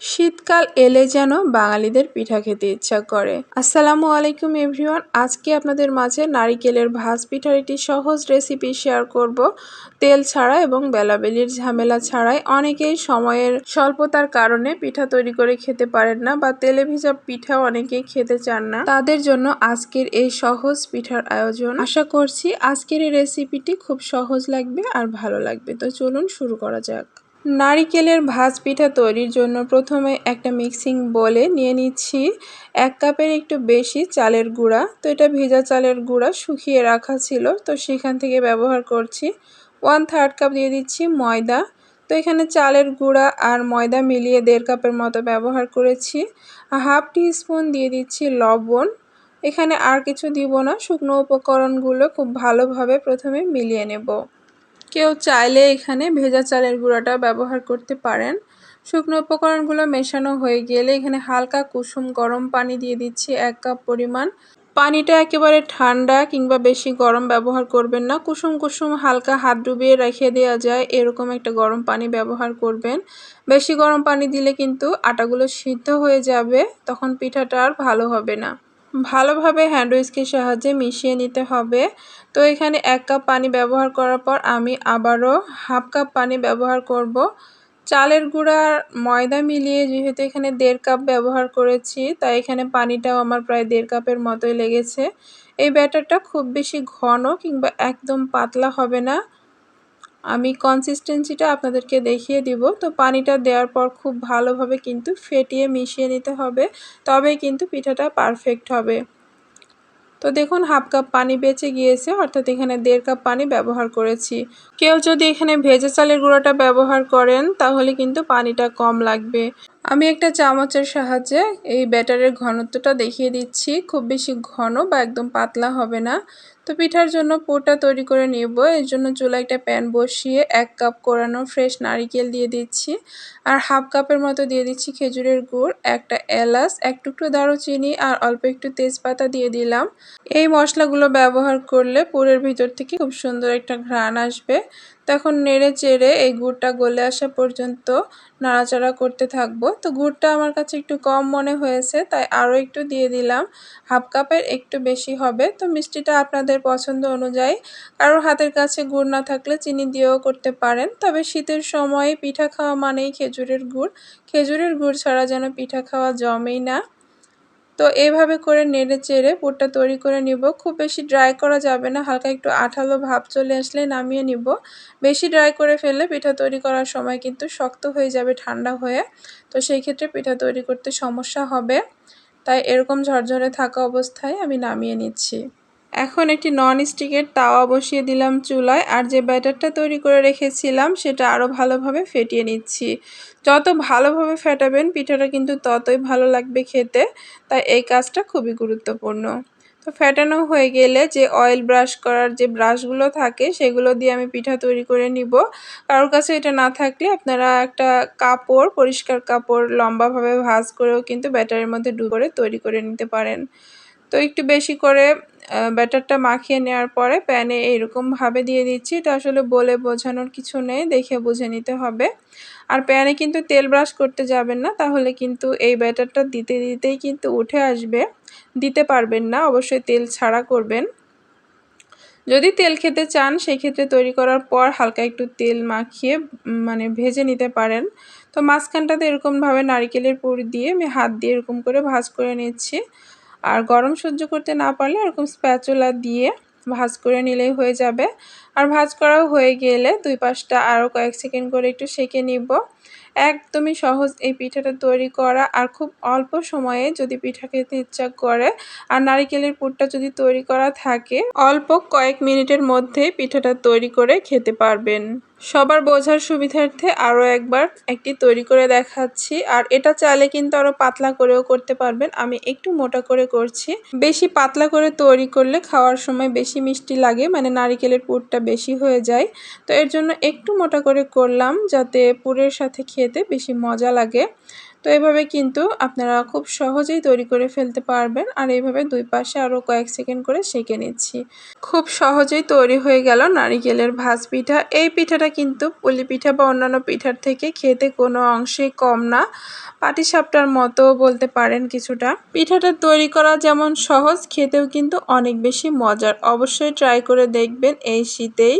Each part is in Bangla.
শীতকাল এলে যেন বাঙালিদের পিঠা খেতে ইচ্ছা করে। আসসালামু আলাইকুম, এভরিওয়ান। আজকে আপনাদের মাঝে নারিকেলের ভাজ পিঠার একটি সহজ রেসিপি শেয়ার করব। তেল ছাড়া এবং বেলাবেলির ঝামেলা ছাড়াই অনেকেই সময়ের স্বল্পতার কারণে পিঠা তৈরি করে খেতে পারেন না বা তেলে ভিজা পিঠা অনেকেই খেতে চান না। তাদের জন্য আজকের এই সহজ পিঠার আয়োজন। আশা করছি আজকের এই রেসিপিটি খুব সহজ লাগবে আর ভালো লাগবে। তো চলুন শুরু করা যাক। নারিকেলের ভাজ পিঠা তৈরির জন্য প্রথমে একটা মিক্সিং বলে নিয়ে নিচ্ছি। এক কাপের একটু বেশি চালের গুঁড়া। তো এটা ভেজা চালের গুঁড়া শুকিয়ে রাখা ছিল। তো সেখান থেকে ব্যবহার করছি ওয়ান থার্ড কাপ দিয়ে দিচ্ছি ময়দা। তো এখানে চালের গুঁড়া আর ময়দা মিলিয়ে দেড় কাপের মতো ব্যবহার করেছি। হাফ টি স্পুন দিয়ে দিচ্ছি লবণ। এখানে আর কিছু দিব না। শুকনো উপকরণগুলো খুব ভালোভাবে প্রথমে মিলিয়ে নেব। কেউ চাইলে এখানে ভেজা চালের গুঁড়াটা ব্যবহার করতে পারেন। শুকনো উপকরণগুলো মেশানো হয়ে গেলে এখানে হালকা কুসুম গরম পানি দিয়ে দিচ্ছি এক কাপ পরিমাণ। পানিটা একেবারে ঠান্ডা কিংবা বেশি গরম ব্যবহার করবেন না। কুসুম কুসুম হালকা হাত ডুবিয়ে রেখে দেওয়া যায়, এরকম একটা গরম পানি ব্যবহার করবেন। বেশি গরম পানি দিলে কিন্তু আটাগুলো সিদ্ধ হয়ে যাবে, তখন পিঠাটা আর ভালো হবে না। ভালোভাবে হ্যান্ড উইস্কের সাহায্যে মিশিয়ে নিতে হবে। তো এখানে এক কাপ পানি ব্যবহার করার পর আমি আবারও হাফ কাপ পানি ব্যবহার করব। চালের গুঁড়ার ময়দা মিলিয়ে যেহেতু এখানে দেড় কাপ ব্যবহার করেছি, তাই এখানে পানিটাও আমার প্রায় দেড় কাপের মতোই লেগেছে। এই ব্যাটারটা খুব বেশি ঘন কিংবা একদম পাতলা হবে না। আমি কনসিস্টেন্সিটা আপনাদেরকে দেখিয়ে দিব। তো পানিটা দেওয়ার পর খুব ভালোভাবে কিন্তু ফেটিয়ে মিশিয়ে নিতে হবে। তবেই কিন্তু পিঠাটা পারফেক্ট হবে। তো দেখুন হাফ কাপ পানি বেঁচে গিয়েছে, অর্থাৎ এখানে দেড় কাপ পানি ব্যবহার করেছি। কেউ যদি এখানে ভেজে চালের গুঁড়োটা ব্যবহার করেন, তাহলে কিন্তু পানিটা কম লাগবে। আমি একটা চামচের সাহায্যে এই ব্যাটারের ঘনত্বটা দেখিয়ে দিচ্ছি। খুব বেশি ঘন বা একদম পাতলা হবে না। তো পিঠার জন্য পোটা তৈরি করে নেব। এর জন্য চুলা একটা প্যান বসিয়ে এক কাপ কোরানো ফ্রেশ নারিকেল দিয়ে দিচ্ছি। আর হাফ কাপের মতো দিয়ে দিচ্ছি খেজুরের গুড়, একটা এলাচ, এক টুকরো দারুচিনি আর অল্প একটু তেজপাতা দিয়ে দিলাম। এই মশলাগুলো ব্যবহার করলে পুরের ভিতর থেকে খুব সুন্দর একটা ঘ্রাণ আসবে। তখন নেড়ে চেড়ে এই গুড়টা গলে আসা পর্যন্ত নাড়াচাড়া করতে থাকব। তো গুড়টা আমার কাছে একটু কম মনে হয়েছে, তাই আরও একটু দিয়ে দিলাম। হাফ কাপের একটু বেশি হবে। তো মিষ্টিটা আপনাদের পছন্দ অনুযায়ী কারোর হাতের কাছে গুড় না থাকলে চিনি দিয়েও করতে পারেন। তবে শীতের সময় পিঠা খাওয়া মানেই খেজুরের গুড়। খেজুরের গুড় ছাড়া যেন পিঠা খাওয়া জমেই না। তো এইভাবে করে নেড়ে চেড়ে পুরটা তৈরি করে নিব। খুব বেশি ড্রাই করা যাবে না, হালকা একটু আঠালো ভাব চলে আসলে নামিয়ে নিব। বেশি ড্রাই করে ফেললে পিঠা তৈরি করার সময় কিন্তু শক্ত হয়ে যাবে, ঠান্ডা হয়ে। তো সেই ক্ষেত্রে পিঠা তৈরি করতে সমস্যা হবে। তাই এরকম ঝরঝরে থাকা অবস্থায় আমি নামিয়ে নিচ্ছি। এখন একটি নন স্টিকের তাওয়া বসিয়ে দিলাম চুলায় আর যে ব্যাটারটা তৈরি করে রেখেছিলাম সেটা আরও ভালোভাবে ফেটিয়ে নিচ্ছি। যত ভালোভাবে ফেটাবেন, পিঠাটা কিন্তু ততই ভালো লাগবে খেতে। তাই এই কাজটা খুবই গুরুত্বপূর্ণ। তো ফেটানো হয়ে গেলে যে অয়েল ব্রাশ করার যে ব্রাশগুলো থাকে, সেগুলো দিয়ে আমি পিঠা তৈরি করে নিব। কারোর কাছে এটা না থাকলে আপনারা একটা কাপড়, পরিষ্কার কাপড় লম্বাভাবে ভাজ করেও কিন্তু ব্যাটারের মধ্যে ডুব করে তৈরি করে নিতে পারেন। তো একটু বেশি করে ব্যাটারটা মাখিয়ে নেওয়ার পরে প্যানে এইরকমভাবে দিয়ে দিচ্ছি। এটা আসলে বলে বোঝানোর কিছু নেই, দেখে বুঝে নিতে হবে। আর প্যানে কিন্তু তেল ব্রাশ করতে যাবেন না, তাহলে কিন্তু এই ব্যাটারটা দিতে দিতেই কিন্তু উঠে আসবে। দিতে পারবেন না, অবশ্যই তেল ছাড়া করবেন। যদি তেল খেতে চান সেই ক্ষেত্রে তৈরি করার পর হালকা একটু তেল মাখিয়ে মানে ভেজে নিতে পারেন। তো মাঝখানটাতে এরকমভাবে নারিকেলের পুর দিয়ে আমি হাত দিয়ে এরকম করে ভাজ করে নিচ্ছি। আর গরম সহ্য করতে না পারলে এরকম স্প্যাচুলা দিয়ে ভাজ করে নিলেই হয়ে যাবে। আর ভাজ করাও হয়ে গেলে দুই পাশটা আরও কয়েক সেকেন্ড করে একটু সেঁকে নিব। একদমই সহজ এই পিঠাটা তৈরি করা আর খুব অল্প সময়ে যদি পিঠা খেতে ইচ্ছা করে আর নারিকেলের পুরটা যদি তৈরি করা থাকে, অল্প কয়েক মিনিটের মধ্যে পিঠাটা তৈরি করে খেতে পারবেন। সবার বোঝার সুবিধার্থে আরও একবার একটি তৈরি করে দেখাচ্ছি আর এটা চাইলে কিন্তু আরও পাতলা করেও করতে পারবেন। আমি একটু মোটা করে করছি। বেশি পাতলা করে তৈরি করলে খাওয়ার সময় বেশি মিষ্টি লাগে মানে নারিকেলের পুরটা বেশি হয়ে যায়। তো এর জন্য একটু মোটা করে করলাম যাতে পুরের সাথে খেতে বেশি মজা লাগে। তো এভাবে কিন্তু আপনারা খুব সহজেই তৈরি করে ফেলতে পারবেন। আর এইভাবে দুই পাশে আরও কয়েক সেকেন্ড করে সেঁকে নিচ্ছি। খুব সহজেই তৈরি হয়ে গেল নারিকেলের ভাজ পিঠা। এই পিঠাটা কিন্তু পুলি পিঠা বা অন্যান্য পিঠার থেকে খেতে কোনো অংশেই কম না। পাটিসাপটার মতো বলতে পারেন কিছুটা। পিঠাটা তৈরি করা যেমন সহজ, খেতেও কিন্তু অনেক বেশি মজার। অবশ্যই ট্রাই করে দেখবেন এই শীতেই।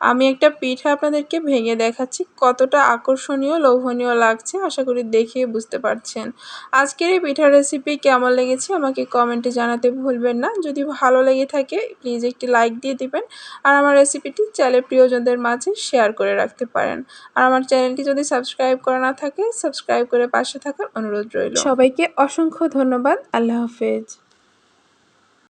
আমি একটা পিঠা আপনাদেরকে ভেঙে দেখাচ্ছি, কতটা আকর্ষণীয়, লোভনীয় লাগছে, আশা করি দেখে বুঝতে পারছেন। আজকের এই পিঠার রেসিপি কেমন লেগেছে আমাকে কমেন্টে জানাতে ভুলবেন না। যদি ভালো লেগে থাকে প্লিজ একটি লাইক দিয়ে দিবেন আর আমার রেসিপিটি চ্যানেল প্রিয়জনদের মাঝে শেয়ার করে রাখতে পারেন। আর আমার চ্যানেলটি যদি সাবস্ক্রাইব করা না থাকে সাবস্ক্রাইব করে পাশে থাকার অনুরোধ রইল। সবাইকে অসংখ্য ধন্যবাদ। আল্লাহ হাফেজ।